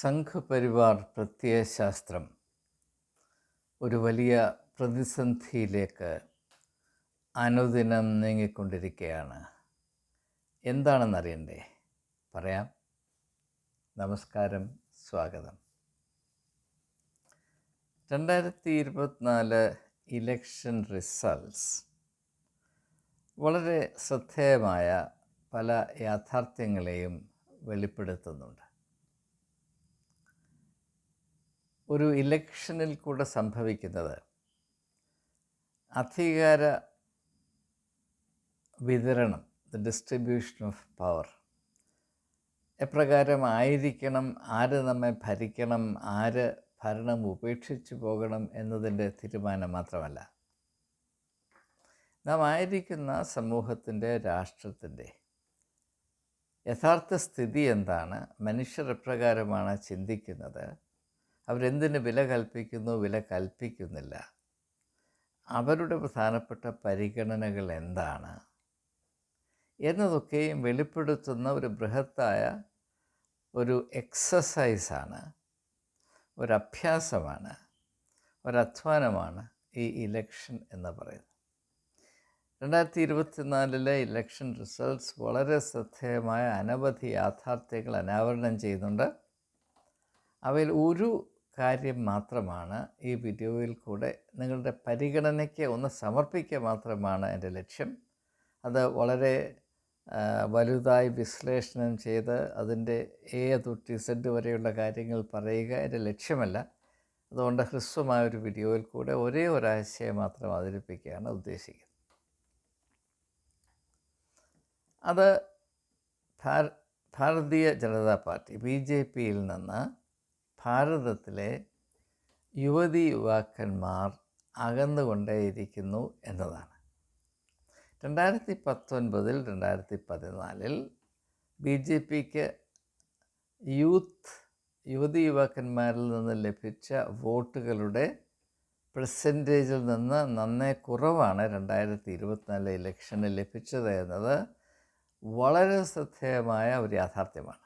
സംഘപരിവാർ പ്രത്യയശാസ്ത്രം ഒരു വലിയ പ്രതിസന്ധിയിലേക്ക് അനുദിനം നീങ്ങിക്കൊണ്ടിരിക്കുകയാണ്. എന്താണെന്നറിയണ്ടേ? പറയാം. നമസ്കാരം. സ്വാഗതം. രണ്ടായിരത്തി ഇരുപത്തിനാല് ഇലക്ഷൻ റിസൾട്ട്സ് വളരെ ശ്രദ്ധേയമായ പല യാഥാർത്ഥ്യങ്ങളെയും വെളിപ്പെടുത്തുന്നുണ്ട്. ഒരു ഇലക്ഷനിൽ കൂടെ സംഭവിക്കുന്നത്. അധികാര വിതരണം ദ ഡിസ്ട്രിബ്യൂഷൻ ഓഫ് പവർ എപ്രകാരം ആയിരിക്കണം ആര് നമ്മെ ഭരിക്കണം ആര് ഭരണം ഉപേക്ഷിച്ചു പോകണം എന്നതിന്റെ തീരുമാനം മാത്രമല്ല. നാം ആയിരിക്കുന്ന സമൂഹത്തിന്റെ രാഷ്ട്രത്തിന്റെ യഥാർത്ഥ സ്ഥിതി എന്താണ്? മനുഷ്യർ എപ്രകാരമാണ് ചിന്തിക്കുന്നത്? അവരെന്തിന് വില കൽപ്പിക്കുന്നു? വില കൽപ്പിക്കുന്നില്ല. അവരുടെ പ്രധാനപ്പെട്ട പരിഗണനകൾ എന്താണ്? എന്നതൊക്കെയും വെളിപ്പെടുത്തുന്ന ഒരു ബൃഹത്തായ ഒരു എക്സസൈസാണ് ഒരഭ്യാസമാണ് ഒരധ്വാനമാണ് ഈ ഇലക്ഷൻ എന്ന് പറയുന്നത്. രണ്ടായിരത്തി ഇരുപത്തിനാലിലെ ഇലക്ഷൻ റിസൾട്ട്സ് വളരെ ശ്രദ്ധേയമായ അനവധി യാഥാർത്ഥ്യങ്ങൾ അനാവരണം ചെയ്യുന്നുണ്ട്. അവയിൽ ഒരു കാര്യം മാത്രമാണ് ഈ വീഡിയോയിൽ കൂടെ നിങ്ങളുടെ പരിഗണനയ്ക്ക് ഒന്ന് സമർപ്പിക്കുക മാത്രമാണ് എന്റെ ലക്ഷ്യം. അത് വളരെ വലുതായി വിശ്ലേഷണം ചെയ്ത് അതിന്റെ എ തൊട്ട് ഇസഡ് വരെയുള്ള കാര്യങ്ങൾ പറയുക എന്റെ ലക്ഷ്യമല്ല. അതുകൊണ്ട് ഹ്രസ്വമായ ഒരു വീഡിയോയിൽ കൂടെ ഒരേ ഒരാശയം മാത്രം അവതരിപ്പിക്കുകയാണ് ഉദ്ദേശിക്കുന്നത്. അത് Bharatiya Janata party B J പിയിൽ നിന്ന് ഭാരതത്തിലെ യുവതി യുവാക്കന്മാർ അകന്നുകൊണ്ടേയിരിക്കുന്നു എന്നതാണ്. രണ്ടായിരത്തി പത്തൊൻപതിൽ രണ്ടായിരത്തി പതിനാലിൽ ബി ജെ പിക്ക് യൂത്ത് യുവതി യുവാക്കന്മാരിൽ നിന്ന് ലഭിച്ച വോട്ടുകളുടെ പെർസെന്റേജിൽ നിന്ന് നന്നേ കുറവാണ്. രണ്ടായിരത്തി ഇരുപത്തിനാല് ഇലക്ഷന് ലഭിച്ചത് എന്നത് വളരെ ശ്രദ്ധേയമായ ഒരു യാഥാർത്ഥ്യമാണ്.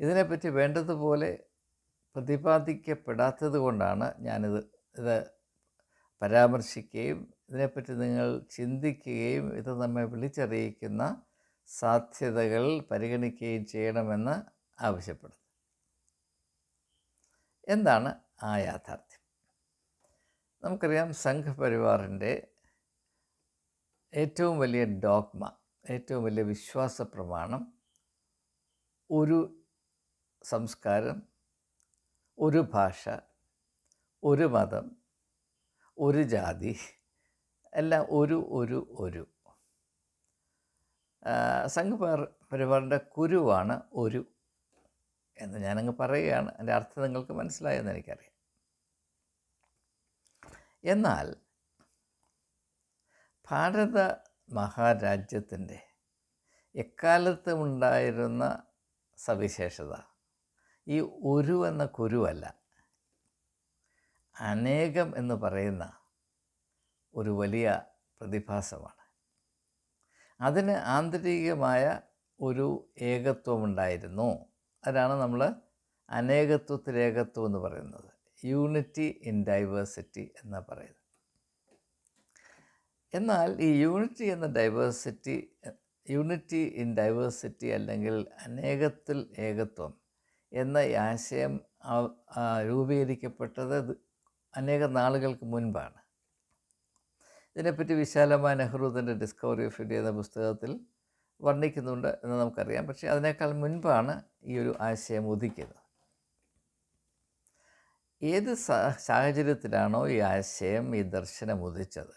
ഇതിനെപ്പറ്റി വേണ്ടതുപോലെ പ്രതിപാദിക്കപ്പെടാത്തത് കൊണ്ടാണ് ഞാനിത് ഇത് പരാമർശിക്കുകയും ഇതിനെപ്പറ്റി നിങ്ങൾ ചിന്തിക്കുകയും ഇത് നമ്മെ വിളിച്ചറിയിക്കുന്ന സാധ്യതകൾ പരിഗണിക്കുകയും ചെയ്യണമെന്ന് ആവശ്യപ്പെടുന്നു. എന്താണ് ആ യാഥാർത്ഥ്യം? നമുക്കറിയാം സംഘപരിവാറിന്റെ ഏറ്റവും വലിയ ഡോഗ്മ ഏറ്റവും വലിയ വിശ്വാസ പ്രമാണം ഒരു സംസ്കാരം ഒരു ഭാഷ ഒരു മതം ഒരു ജാതി എല്ലാം ഒരു ഒരു ഒരു. സംഘപരിവാർ പരിവാറിന്റെ കുരുവാണ് ഒരു എന്ന് ഞാനങ്ങ് പറയുകയാണ്. എന്റെ അർത്ഥം നിങ്ങൾക്ക് മനസ്സിലായെന്ന് എനിക്കറിയാം. എന്നാൽ ഭാരത മഹാരാജ്യത്തിന്റെ എക്കാലത്തും ഉണ്ടായിരുന്ന സവിശേഷത ഈ ഒരു എന്ന കുരുവല്ല. അനേകം എന്ന് പറയുന്ന ഒരു വലിയ പ്രതിഭാസമാണ്. അതിന് ആന്തരികമായ ഒരു ഏകത്വമുണ്ടായിരുന്നു അതാണ് നമ്മൾ അനേകത്വത്തിൽ ഏകത്വം എന്ന് പറയുന്നത്. യൂണിറ്റി ഇൻ ഡൈവേഴ്സിറ്റി എന്ന് പറയുന്നത്. എന്നാൽ ഈ യൂണിറ്റി എന്ന ഡൈവേഴ്സിറ്റി യൂണിറ്റി ഇൻ ഡൈവേഴ്സിറ്റി അല്ലെങ്കിൽ അനേകത്തിൽ ഏകത്വം എന്ന ആശയം രൂപീകരിക്കപ്പെട്ടത് അനേക നാളുകൾക്ക് മുൻപാണ്. ഇതിനെപ്പറ്റി വിശാലമായ നെഹ്റു തന്റെ ഡിസ്കവറി ഓഫ് ഇന്ത്യ എന്ന പുസ്തകത്തിൽ വർണിക്കുന്നുണ്ട് എന്ന് നമുക്കറിയാം. പക്ഷേ അതിനേക്കാൾ മുൻപാണ് ഈ ഒരു ആശയം ഉദിക്കുന്നത്. ഏത് സാഹചര്യത്തിലാണോ ഈ ആശയം ഈ ദർശനം ഉദിച്ചത്?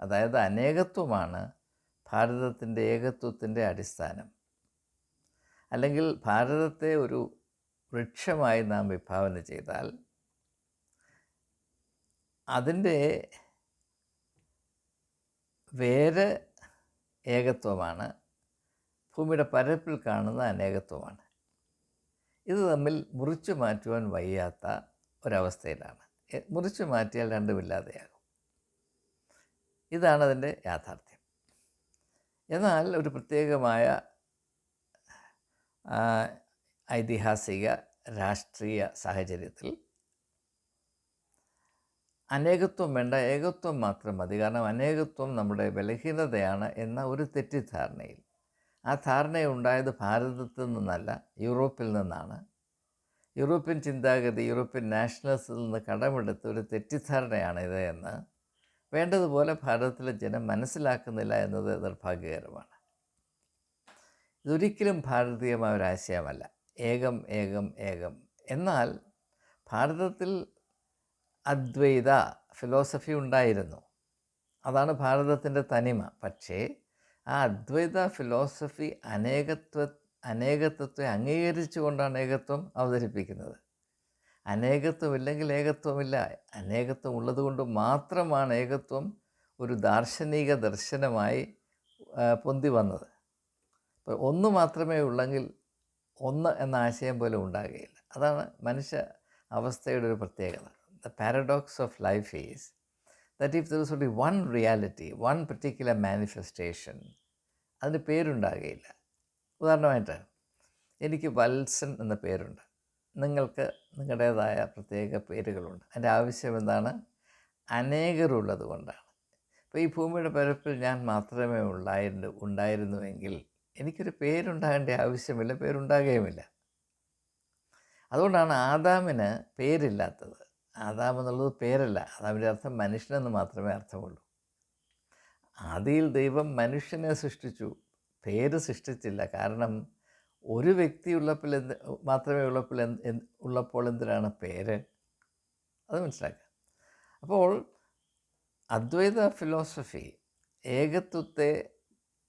അതായത് അനേകത്വമാണ് ഭാരതത്തിന്റെ ഏകത്വത്തിന്റെ അടിസ്ഥാനം. അല്ലെങ്കിൽ ഭാരതത്തെ ഒരു വൃക്ഷമായി നാം വിഭാവന ചെയ്താൽ അതിന്റെ വേര് ഏകത്വമാണ് ഭൂമിയുടെ പരപ്പിൽ കാണുന്ന അനേകത്വമാണ്. ഇത് തമ്മിൽ മുറിച്ചു മാറ്റുവാൻ വയ്യാത്ത ഒരവസ്ഥയിലാണ്. മുറിച്ചു മാറ്റിയാൽ രണ്ടുമില്ലാതെയാകും. ഇതാണ് അതിന്റെ യാഥാർത്ഥ്യം. എന്നാൽ ഒരു പ്രത്യേകമായ ഐതിഹാസിക രാഷ്ട്രീയ സാഹചര്യത്തിൽ അനേകത്വം വേണ്ട ഏകത്വം മാത്രം മതി. കാരണം അനേകത്വം നമ്മുടെ ബലഹീനതയാണ് എന്ന ഒരു തെറ്റിദ്ധാരണയിൽ. ആ ധാരണയുണ്ടായത് ഭാരതത്തിൽ നിന്നല്ല യൂറോപ്പിൽ നിന്നാണ്. യൂറോപ്യൻ ചിന്താഗതി യൂറോപ്യൻ നാഷണൽസിൽ നിന്ന് കടമെടുത്ത ഒരു തെറ്റിദ്ധാരണയാണ് ഇത് എന്ന് വേണ്ടതുപോലെ ഭാരതത്തിലെ ജനം മനസ്സിലാക്കുന്നില്ല എന്നത് നിർഭാഗ്യകരമാണ് ഇതൊരിക്കലും ഭാരതീയമായ ഒരു ആശയമല്ല. ഏകം ഏകം ഏകം. എന്നാൽ ഭാരതത്തിൽ അദ്വൈത ഫിലോസഫി ഉണ്ടായിരുന്നു. അതാണ് ഭാരതത്തിന്റെ തനിമ. പക്ഷേ ആ അദ്വൈത ഫിലോസഫി അനേകത്വ അനേകത്വത്തെ അംഗീകരിച്ചുകൊണ്ടാണ് ഏകത്വം അവതരിപ്പിക്കുന്നത്. അനേകത്വമില്ലെങ്കിൽ ഏകത്വമില്ല. അനേകത്വം ഉള്ളതുകൊണ്ട് മാത്രമാണ് ഏകത്വം ഒരു ദാർശനിക ദർശനമായി പൊന്തി വന്നത്. ഒന്ന് മാത്രമേ ഉള്ളെങ്കിൽ ഒന്ന് എന്ന ആശയം പോലും ഉണ്ടാകുകയില്ല. അതാണ് മനുഷ്യ അവസ്ഥയുടെ ഒരു പ്രത്യേകത. The paradox of life is that if there is only one reality one particular manifestation അതിന് പേരുണ്ടാകുകയില്ല. ഉദാഹരണമായിട്ട് എനിക്ക് വത്സൻ എന്ന പേരുണ്ട്. നിങ്ങൾക്ക് നിങ്ങളുടേതായ പ്രത്യേക പേരുകളുണ്ട്. അതിന്റെ ആവശ്യം എന്താണ്? അനേകരുള്ളത് കൊണ്ടാണ് ഇപ്പോൾ ഈ ഭൂമിയുടെ പരപ്പിൽ ഞാൻ മാത്രമേ ഉണ്ടായിരുന്നു ഉണ്ടായിരുന്നുവെങ്കിൽ എനിക്കൊരു പേരുണ്ടാകേണ്ട ആവശ്യമില്ല പേരുണ്ടാകുകയുമില്ല. അതുകൊണ്ടാണ് ആദാമിന് പേരില്ലാത്തത്. ആദാം എന്നുള്ളത് പേരല്ല ആദാമിന്റെ അർത്ഥം മനുഷ്യനെന്ന് മാത്രമേ അർത്ഥമുള്ളൂ. ആദിയിൽ ദൈവം മനുഷ്യനെ സൃഷ്ടിച്ചു പേര് സൃഷ്ടിച്ചില്ല. കാരണം ഒരു വ്യക്തി ഉള്ളപ്പോൾ എന്ത് മാത്രമേ ഉള്ളപ്പോൾ എന്ത് ഉള്ളപ്പോൾ എന്തിനാണ് പേര്? അത് മനസ്സിലാക്കുക. അപ്പോൾ അദ്വൈത ഫിലോസഫി ഏകത്വത്തെ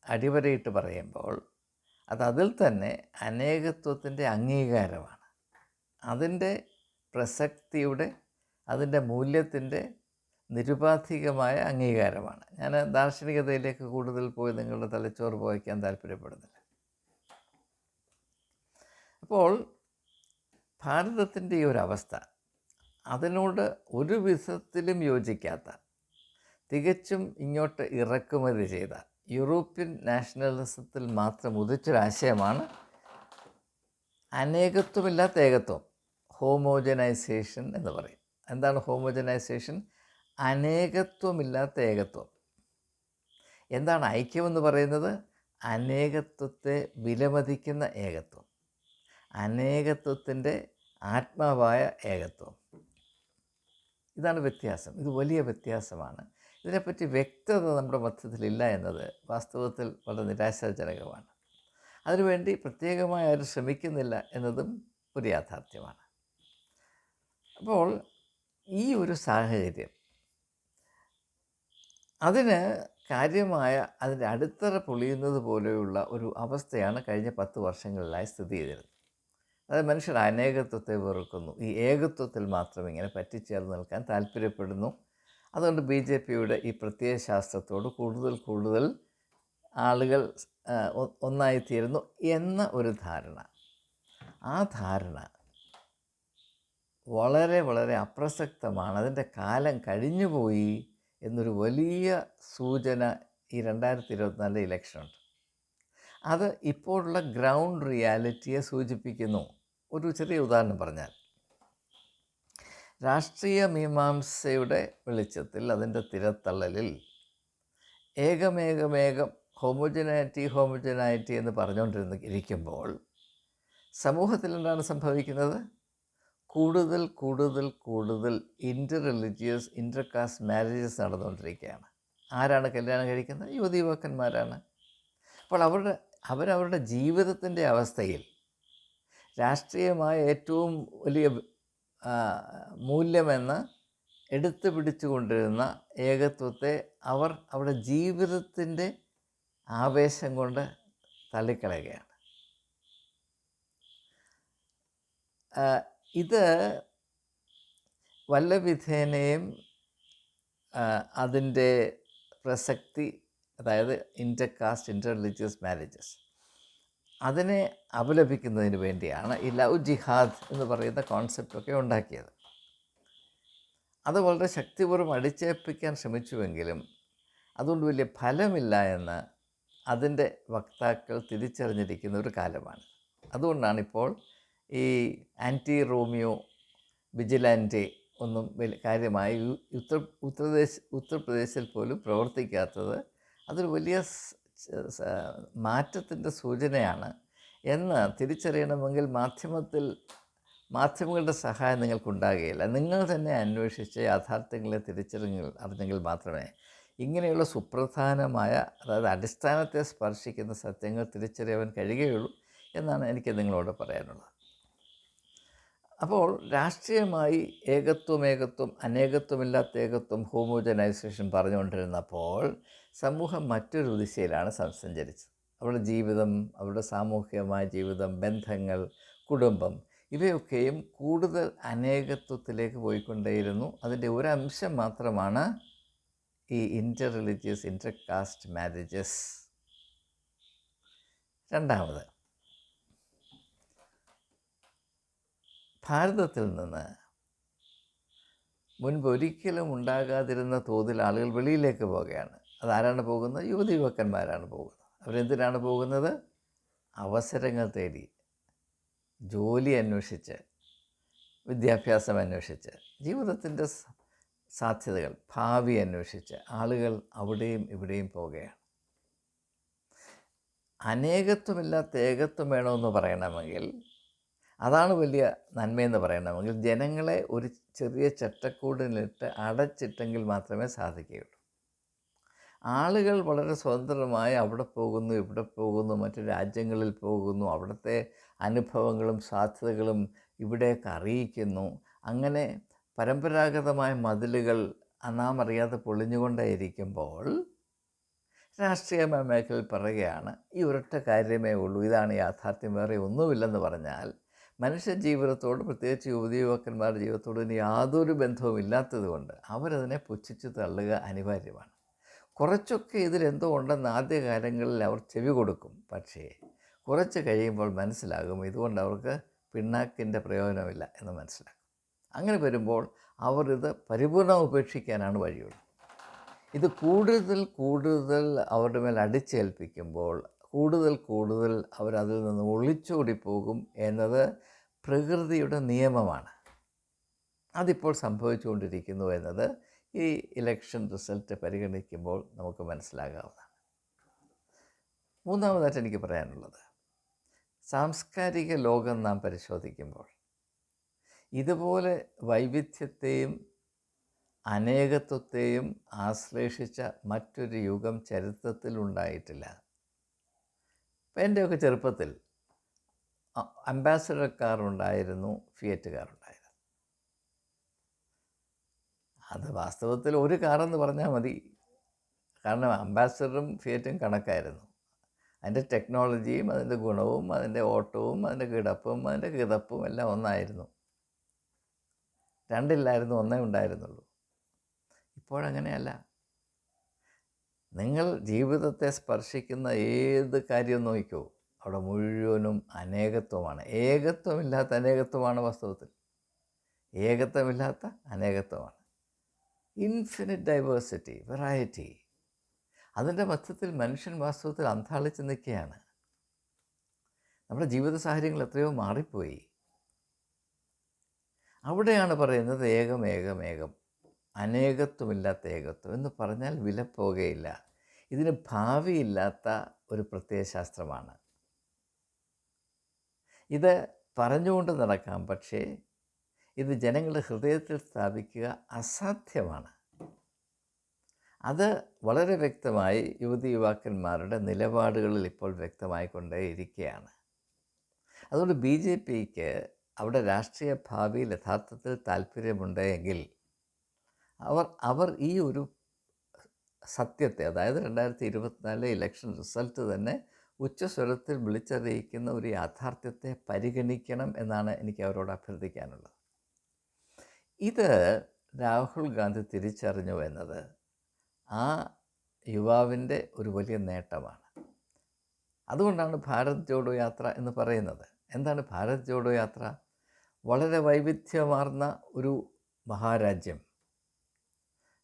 അടിവരയിട്ട് പറയുമ്പോൾ അത് അതിൽ തന്നെ അനേകത്വത്തിന്റെ അംഗീകാരമാണ്. അതിന്റെ പ്രസക്തിയുടെ അതിന്റെ മൂല്യത്തിന്റെ നിരുപാധികമായ അംഗീകാരമാണ്. ഞാൻ ദാർശനികതയിലേക്ക് കൂടുതൽ പോയി നിങ്ങളുടെ തലച്ചോറ് പോയിക്കാൻ താല്പര്യപ്പെടുന്നില്ല. അപ്പോൾ ഭാരതത്തിന്റെ ഈ ഒരു അവസ്ഥ അതിനോട് ഒരു വിധത്തിലും യോജിക്കാത്ത തികച്ചും ഇങ്ങോട്ട് ഇറക്കുമതി ചെയ്ത യൂറോപ്യൻ നാഷണലിസത്തിൽ മാത്രം ഉദിച്ചൊരാശയമാണ് അനേകത്വമില്ലാത്ത ഏകത്വം ഹോമോജനൈസേഷൻ എന്ന് പറയും. എന്താണ് ഹോമോജനൈസേഷൻ? അനേകത്വമില്ലാത്ത ഏകത്വം. എന്താണ് ഐക്യമെന്ന് പറയുന്നത്? അനേകത്വത്തെ വിലമതിക്കുന്ന ഏകത്വം. അനേകത്വത്തിന്റെ ആത്മാവായ ഏകത്വം. ഇതാണ് വ്യത്യാസം. ഇത് വലിയ വ്യത്യാസമാണ്. ഇതിനെപ്പറ്റി വ്യക്തത നമ്മുടെ മധ്യത്തിലില്ല എന്നത് വാസ്തവത്തിൽ വളരെ നിരാശാജനകമാണ്. അതിനുവേണ്ടി പ്രത്യേകമായി ആരും ശ്രമിക്കുന്നില്ല എന്നതും ഒരു യാഥാർത്ഥ്യമാണ്. അപ്പോൾ ഈ ഒരു സാഹചര്യം അതിന് കാര്യമായ അതിന്റെ അടിത്തറ പൊളിയുന്നത് പോലെയുള്ള ഒരു അവസ്ഥയാണ് കഴിഞ്ഞ പത്ത് വർഷങ്ങളിലായി സ്ഥിതി ചെയ്തിരുന്നത്. അതായത് മനുഷ്യർ അനേകത്വത്തെ വെറുക്കുന്നു. ഈ ഏകത്വത്തിൽ മാത്രം ഇങ്ങനെ പറ്റിച്ചേർന്ന് നിൽക്കാൻ താല്പര്യപ്പെടുന്നു. അതുകൊണ്ട് ബി ജെ പിയുടെ ഈ പ്രത്യയശാസ്ത്രത്തോട് കൂടുതൽ കൂടുതൽ ആളുകൾ ഒന്നായിത്തീരുന്നു എന്ന ഒരു ധാരണ. ആ ധാരണ വളരെ വളരെ അപ്രസക്തമാണ്. അതിന്റെ കാലം കഴിഞ്ഞുപോയി എന്നൊരു വലിയ സൂചന ഈ രണ്ടായിരത്തി ഇരുപത്തിനാലിലെ ഇലക്ഷനുണ്ട്. അത് ഇപ്പോഴുള്ള ഗ്രൗണ്ട് റിയാലിറ്റിയെ സൂചിപ്പിക്കുന്നു. ഒരു ചെറിയ ഉദാഹരണം പറഞ്ഞാൽ രാഷ്ട്രീയ മീമാംസയുടെ വെളിച്ചത്തിൽ അതിന്റെ തിരത്തള്ളലിൽ ഏകമേകമേകം ഹോമോജനായിറ്റി ഹോമോജനായിറ്റി എന്ന് പറഞ്ഞുകൊണ്ടിരുന്ന ഇരിക്കുമ്പോൾ സമൂഹത്തിൽ എന്താണ് സംഭവിക്കുന്നത്? കൂടുതൽ കൂടുതൽ കൂടുതൽ inter religious inter caste marriages നടന്നുകൊണ്ടിരിക്കുകയാണ്. ആരാണ് കല്യാണം കഴിക്കുന്നത്? യുവതി യുവാക്കന്മാരാണ്. അപ്പോൾ അവരുടെ അവരവരുടെ ജീവിതത്തിന്റെ അവസ്ഥയിൽ രാഷ്ട്രീയമായ ഏറ്റവും വലിയ മൂല്യമെന്ന് എടുത്തു പിടിച്ചുകൊണ്ടിരുന്ന ഏകത്വത്തെ അവർ അവരുടെ ജീവിതത്തിന്റെ ആവേശം കൊണ്ട് തള്ളിക്കളയുകയാണ്. ഇത് വല്ല വിധേനയും ആ, അതിന്റെ പ്രസക്തി അതായത് inter caste inter religious marriages അതിനെ അപലപിക്കുന്നതിന് വേണ്ടിയാണ് ഈ ലവ് ജിഹാദ് എന്ന് പറയുന്ന കോൺസെപ്റ്റൊക്കെ ഉണ്ടാക്കിയത്. അത് വളരെ ശക്തിപൂർവം അടിച്ചേൽപ്പിക്കാൻ ശ്രമിച്ചുവെങ്കിലും അതുകൊണ്ട് വലിയ ഫലമില്ല എന്ന് അതിന്റെ വക്താക്കൾ തിരിച്ചറിഞ്ഞിരിക്കുന്ന ഒരു കാലമാണ്. അതുകൊണ്ടാണ് ഇപ്പോൾ ഈ ആന്റി റോമിയോ വിജിലാന്റി ഒന്നും കാര്യമായി ഉത്തർ ഉത്തർപ്രദേശ് ഉത്തർപ്രദേശിൽ പോലും പ്രവർത്തിക്കാത്തത് അതൊരു വലിയ മാറ്റത്തിന്റെ സൂചനയാണ്. എന്ന് തിരിച്ചറിയണമെങ്കിൽ മാധ്യമത്തിൽ മാധ്യമങ്ങളുടെ സഹായം നിങ്ങൾക്കുണ്ടാകുകയില്ല. നിങ്ങൾ തന്നെ അന്വേഷിച്ച് യാഥാർത്ഥ്യങ്ങളെ തിരിച്ചറിഞ്ഞ അറിഞ്ഞെങ്കിൽ മാത്രമേ ഇങ്ങനെയുള്ള സുപ്രധാനമായ അതായത് അടിസ്ഥാനത്തെ സ്പർശിക്കുന്ന സത്യങ്ങൾ തിരിച്ചറിയാൻ കഴിയുകയുള്ളൂ എന്നാണ് എനിക്ക് നിങ്ങളോട് പറയാനുള്ളത്. അപ്പോൾ രാഷ്ട്രീയമായി ഏകത്വം ഏകത്വം അനേകത്വമില്ലാത്ത ഏകത്വം ഹോമോജനൈസേഷൻ പറഞ്ഞുകൊണ്ടിരുന്നപ്പോൾ സമൂഹം മറ്റൊരു ദിശയിലാണ് സഞ്ചരിച്ചത് അവരുടെ ജീവിതം അവരുടെ സാമൂഹികമായ ജീവിതം ബന്ധങ്ങൾ കുടുംബം ഇവയൊക്കെയും കൂടുതൽ അനേകത്വത്തിലേക്ക് പോയിക്കൊണ്ടേയിരുന്നു. അതിന്റെ ഒരു അംശം മാത്രമാണ് ഈ inter religious inter caste marriages. രണ്ടാമത് ഭാരതത്തിൽ നിന്ന് മുൻപ് ഒരിക്കലും ഉണ്ടാകാതിരുന്ന തോതിൽ ആളുകൾ വെളിയിലേക്ക് പോവുകയാണ്. അതാരാണ് പോകുന്നത്? യുവതി യുവക്കന്മാരാണ് പോകുന്നത്. അവരെന്തിനാണ് പോകുന്നത്? അവസരങ്ങൾ തേടി ജോലി അന്വേഷിച്ച് വിദ്യാഭ്യാസം അന്വേഷിച്ച് ജീവിതത്തിന്റെ സാധ്യതകൾ ഭാവി അന്വേഷിച്ച് ആളുകൾ അവിടെയും ഇവിടെയും പോവുകയാണ്. അനേകത്വമില്ലാത്ത ഏകത്വം വേണമെന്ന് പറയണമെങ്കിൽ അതാണ് വലിയ നന്മയെന്ന് പറയണമെങ്കിൽ ജനങ്ങളെ ഒരു ചെറിയ ചട്ടക്കൂടിലിട്ട് അടച്ചിട്ടെങ്കിൽ മാത്രമേ സാധിക്കുകയുള്ളൂ. ആളുകൾ വളരെ സ്വതന്ത്രമായി അവിടെ പോകുന്നു ഇവിടെ പോകുന്നു മറ്റു രാജ്യങ്ങളിൽ പോകുന്നു അവിടുത്തെ അനുഭവങ്ങളും സാധ്യതകളും ഇവിടേക്ക് അറിയിക്കുന്നു. അങ്ങനെ പരമ്പരാഗതമായ മതിലുകൾ നാം അറിയാതെ പൊളിഞ്ഞുകൊണ്ടേയിരിക്കുമ്പോൾ രാഷ്ട്രീയ മേഖലയിൽ പറയുകയാണ് ഈ ഒരൊറ്റ കാര്യമേ ഉള്ളൂ ഇതാണ് യാഥാർത്ഥ്യം വേറെ ഒന്നുമില്ലെന്ന് പറഞ്ഞാൽ മനുഷ്യ ജീവിതത്തോട് പ്രത്യേകിച്ച് യുവതി യുവാക്കന്മാരുടെ ജീവിതത്തോട് യാതൊരു ബന്ധവും ഇല്ലാത്തത് കൊണ്ട് അവരതിനെ പുച്ഛിച്ച് തള്ളുക അനിവാര്യമാണ്. കുറച്ചൊക്കെ ഇതിലെന്തോ ഉണ്ടെന്ന് ആദ്യകാലങ്ങളിൽ അവർ ചെവി കൊടുക്കും. പക്ഷേ കുറച്ച് കഴിയുമ്പോൾ മനസ്സിലാകും ഇതുകൊണ്ട് അവർക്ക് പിണ്ണാക്കിന്റെ പ്രയോജനമില്ല എന്ന് മനസ്സിലാക്കും അങ്ങനെ വരുമ്പോൾ അവർ ഇത് പരിപൂർണം ഉപേക്ഷിക്കാനാണ് വഴിയുള്ളത് ഇത് കൂടുതൽ കൂടുതൽ അവരുടെ മേൽ അടിച്ചേൽപ്പിക്കുമ്പോൾ കൂടുതൽ കൂടുതൽ അവരതിൽ നിന്ന് ഒളിച്ചോടി പോകും എന്നത് പ്രകൃതിയുടെ നിയമമാണ്. അതിപ്പോൾ സംഭവിച്ചുകൊണ്ടിരിക്കുന്നു എന്നത് ഈ ഇലക്ഷൻ റിസൾട്ട് പരിഗണിക്കുമ്പോൾ നമുക്ക് മനസ്സിലാകാവുന്നതാണ്. മൂന്നാമതായിട്ട് എനിക്ക് പറയാനുള്ളത് സാംസ്കാരിക ലോകം നാം പരിശോധിക്കുമ്പോൾ ഇതുപോലെ വൈവിധ്യത്തെയും അനേകത്വത്തെയും ആശ്ലേഷിച്ച മറ്റൊരു യുഗം ഇപ്പം എന്റെയൊക്കെ ചെറുപ്പത്തിൽ അംബാസഡർ കാർ ഉണ്ടായിരുന്നു ഫിയറ്റ് കാർ ഉണ്ടായിരുന്നു അത് വാസ്തവത്തിൽ ഒരു കാറെന്ന് പറഞ്ഞാൽ മതി. കാരണം അംബാസഡറും ഫിയറ്റും കണക്കായിരുന്നു. അതിന്റെ ടെക്നോളജിയും അതിന്റെ ഗുണവും അതിന്റെ ഓട്ടവും അതിന്റെ കിടപ്പും അതിന്റെ കിതപ്പും എല്ലാം ഒന്നായിരുന്നു. രണ്ടില്ലായിരുന്നു ഒന്നേ ഉണ്ടായിരുന്നുള്ളൂ. ഇപ്പോഴങ്ങനെയല്ല. നിങ്ങൾ ജീവിതത്തെ സ്പർശിക്കുന്ന ഏത് കാര്യം നോക്കിക്കോ. അവിടെ മുഴുവനും അനേകത്വമാണ്. ഏകത്വമില്ലാത്ത അനേകത്വമാണ് വാസ്തവത്തിൽ. ഏകത്വമില്ലാത്ത അനേകത്വമാണ്. ഇൻഫിനിറ്റ് ഡൈവേഴ്സിറ്റി വെറൈറ്റി അതിന്റെ മധ്യത്തിൽ മനുഷ്യൻ വാസ്തവത്തിൽ അന്താളിച്ച് നിൽക്കുകയാണ് നമ്മുടെ ജീവിത സാഹചര്യങ്ങൾ എത്രയോ മാറിപ്പോയി. അവിടെയാണ് പറയുന്നത് ഏകം ഏകം ഏകം. അനേകത്വമില്ലാത്ത ഏകത്വം എന്ന് പറഞ്ഞാൽ വിലപ്പോകുകയില്ല ഇതിന് ഭാവിയില്ലാത്ത ഒരു പ്രത്യയശാസ്ത്രമാണ് ഇത് പറഞ്ഞുകൊണ്ട് നടക്കാം പക്ഷേ ഇത് ജനങ്ങളുടെ ഹൃദയത്തിൽ സ്ഥാപിക്കുക അസാധ്യമാണ്. അത് വളരെ വ്യക്തമായി യുവതി യുവാക്കന്മാരുടെ നിലപാടുകളിൽ ഇപ്പോൾ വ്യക്തമായിക്കൊണ്ടേയിരിക്കുകയാണ്. അതുകൊണ്ട് ബി ജെ പിക്ക് അവിടെ രാഷ്ട്രീയ ഭാവിയിൽ യഥാർത്ഥത്തിൽ താല്പര്യമുണ്ടെങ്കിൽ അവർ അവർ ഈ ഒരു സത്യത്തെ അതായത് രണ്ടായിരത്തി ഇരുപത്തിനാലിലെ ഇലക്ഷൻ റിസൾട്ട് തന്നെ ഉച്ചസ്വരത്തിൽ വിളിച്ചറിയിക്കുന്ന ഒരു യാഥാർത്ഥ്യത്തെ പരിഗണിക്കണം എന്നാണ് എനിക്ക് അവരോട് അഭ്യർത്ഥിക്കാനുള്ളത്. ഇത് രാഹുൽ ഗാന്ധി തിരിച്ചറിഞ്ഞു എന്നത് ആ യുവാവിന്റെ ഒരു വലിയ നേട്ടമാണ്. അതുകൊണ്ടാണ് ഭാരത് ജോഡോ യാത്ര എന്ന് പറയുന്നത്. എന്താണ് ഭാരത് ജോഡോ യാത്ര? വളരെ വൈവിധ്യമാർന്ന ഒരു മഹാരാജ്യം.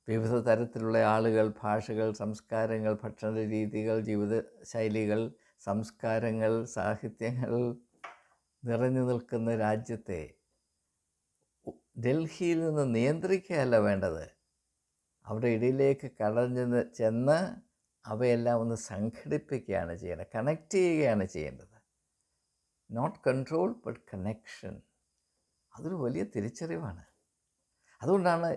വിവിധ തരത്തിലുള്ള ആളുകൾ ഭാഷകൾ സംസ്കാരങ്ങൾ ഭക്ഷണ രീതികൾ ജീവിത ശൈലികൾ സംസ്കാരങ്ങൾ സാഹിത്യങ്ങൾ നിറഞ്ഞു നിൽക്കുന്ന രാജ്യത്തെ ഡൽഹിയിൽ നിന്ന് നിയന്ത്രിക്കുകയല്ല വേണ്ടത്. അവിടെ ഇടയിലേക്ക് കടഞ്ഞ് ചെന്ന് അവയെല്ലാം ഒന്ന് സംഘടിപ്പിക്കുകയാണ് ചെയ്യേണ്ടത് കണക്ട് ചെയ്യുകയാണ് ചെയ്യേണ്ടത്. നോട്ട് കൺട്രോൾ ബട്ട് കണക്ഷൻ അതൊരു വലിയ തിരിച്ചറിവാണ്. അതുകൊണ്ടാണ്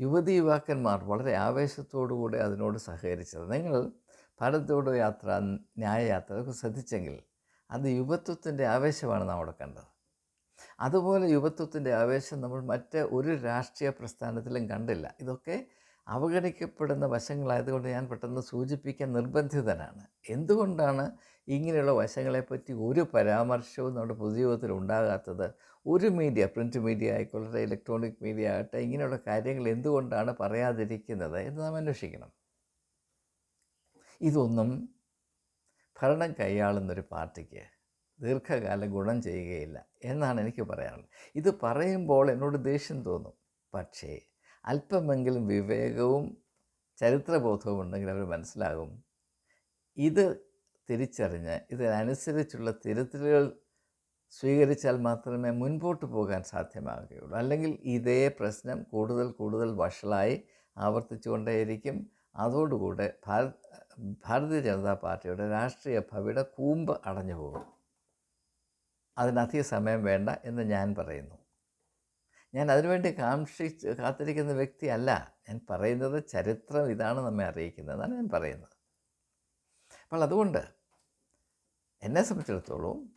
യുവതി യുവാക്കന്മാർ വളരെ ആവേശത്തോടുകൂടി അതിനോട് സഹകരിച്ചത്. നിങ്ങൾ ഭാരതത്തോട് യാത്ര ന്യായയാത്ര അതൊക്കെ ശ്രദ്ധിച്ചെങ്കിൽ അത് യുവത്വത്തിന്റെ ആവേശമാണ് നാം അവിടെ കണ്ടത്. അതുപോലെ യുവത്വത്തിന്റെ ആവേശം നമ്മൾ മറ്റ് ഒരു രാഷ്ട്രീയ പ്രസ്ഥാനത്തിലും കണ്ടില്ല. ഇതൊക്കെ അവഗണിക്കപ്പെടുന്ന വശങ്ങളായതുകൊണ്ട് ഞാൻ പെട്ടെന്ന് സൂചിപ്പിക്കാൻ നിർബന്ധിതനാണ്. എന്തുകൊണ്ടാണ് ഇങ്ങനെയുള്ള വശങ്ങളെപ്പറ്റി ഒരു പരാമർശവും നമ്മുടെ പൊതുജീവിതത്തിൽ ഉണ്ടാകാത്തത്? ഒരു മീഡിയ പ്രിന്റ് മീഡിയ ആയിക്കൊള്ളട്ടെ ഇലക്ട്രോണിക് മീഡിയ ആകട്ടെ ഇങ്ങനെയുള്ള കാര്യങ്ങൾ എന്തുകൊണ്ടാണ് പറയാതിരിക്കുന്നത് എന്ന് നാം അന്വേഷിക്കണം. ഇതൊന്നും ഭരണം കൈയാളുന്നൊരു പാർട്ടിക്ക് ദീർഘകാലം ഗുണം ചെയ്യുകയില്ല എന്നാണ് എനിക്ക് പറയാനുള്ളത്. ഇത് പറയുമ്പോൾ എന്നോട് ദേഷ്യം തോന്നും. പക്ഷേ അല്പമെങ്കിലും വിവേകവും ചരിത്രബോധവും ഉണ്ടെങ്കിൽ അവർ മനസ്സിലാകും. ഇത് തിരിച്ചറിഞ്ഞ് ഇതിനനുസരിച്ചുള്ള തിരുത്തലുകൾ സ്വീകരിച്ചാൽ മാത്രമേ മുൻപോട്ട് പോകാൻ സാധ്യമാകുകയുള്ളൂ. അല്ലെങ്കിൽ ഇതേ പ്രശ്നം കൂടുതൽ കൂടുതൽ വഷളായി ആവർത്തിച്ചുകൊണ്ടേയിരിക്കും. അതോടുകൂടെ ഭാരത് ഭാരതീയ ജനതാ പാർട്ടിയുടെ രാഷ്ട്രീയ ഭവിയുടെ കൂമ്പ് അടഞ്ഞു പോകും അതിനധിക സമയം വേണ്ട എന്ന് ഞാൻ പറയുന്നു. ഞാൻ അതിനുവേണ്ടി കാക്ഷിച്ച് കാത്തിരിക്കുന്ന വ്യക്തിയല്ല. ഞാൻ പറയുന്നത് ചരിത്രം ഇതാണ് നമ്മെ അറിയിക്കുന്നത് എന്നാണ് ഞാൻ പറയുന്നത്. അപ്പോൾ അതുകൊണ്ട് എന്നെ സംബന്ധിച്ചിടത്തോളം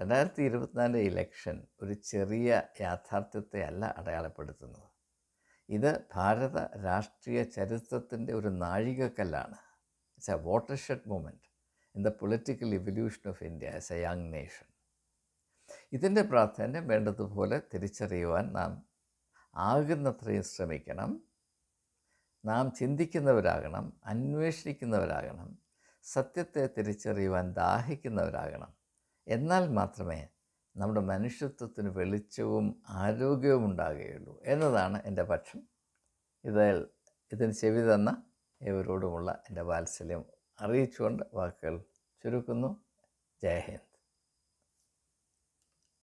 രണ്ടായിരത്തി ഇരുപത്തിനാല് ഇലക്ഷൻ ഒരു ചെറിയ യാഥാർത്ഥ്യത്തെ അല്ല അടയാളപ്പെടുത്തുന്നത്. ഇത് ഭാരത രാഷ്ട്രീയ ചരിത്രത്തിന്റെ ഒരു നാഴികക്കല്ലാണ്. It's a watershed moment in the political evolution of India as a young nation ഇതിന്റെ പ്രാധാന്യം വേണ്ടതുപോലെ തിരിച്ചറിയുവാൻ നാം ആകുന്നത്രയും ശ്രമിക്കണം. നാം ചിന്തിക്കുന്നവരാകണം അന്വേഷിക്കുന്നവരാകണം സത്യത്തെ തിരിച്ചറിയുവാൻ ദാഹിക്കുന്നവരാകണം. എന്നാൽ മാത്രമേ നമ്മുടെ മനുഷ്യത്വത്തിന് വെളിച്ചവും ആരോഗ്യവും ഉണ്ടാകുകയുള്ളൂ എന്നതാണ് എന്റെ പക്ഷം. ഇത് ഇതിന് ചെവി തന്ന ഏവരോടുമുള്ള എന്റെ വാത്സല്യം. അറിയിച്ചുകൊണ്ട് വാക്കുകൾ ചുരുക്കുന്നു. ജയ് ഹിന്ദ്.